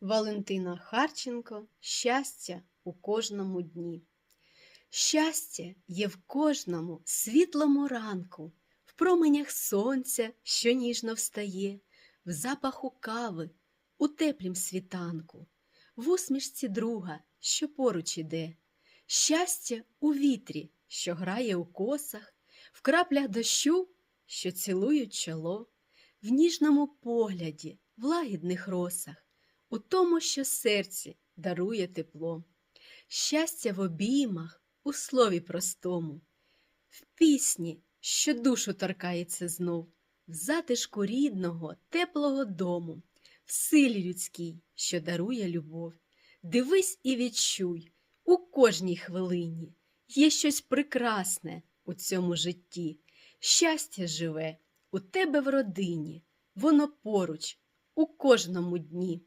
Валентина Харченко Щастя у кожному дні. Щастя є в кожному світлому ранку, в променях сонця, що ніжно встає, в запаху кави, у теплім світанку, в усмішці друга, що поруч іде. Щастя у вітрі, що грає у косах, в краплях дощу, що цілують чоло, в ніжному погляді, в лагідних росах, у тому, що серці дарує тепло. Щастя в обіймах, у слові простому, в пісні, що душу торкається знов, в затишку рідного, теплого дому, в силі людській, що дарує любов. Дивись і відчуй, у кожній хвилині є щось прекрасне у цьому житті. Щастя живе у тебе в родині, воно поруч у кожному дні.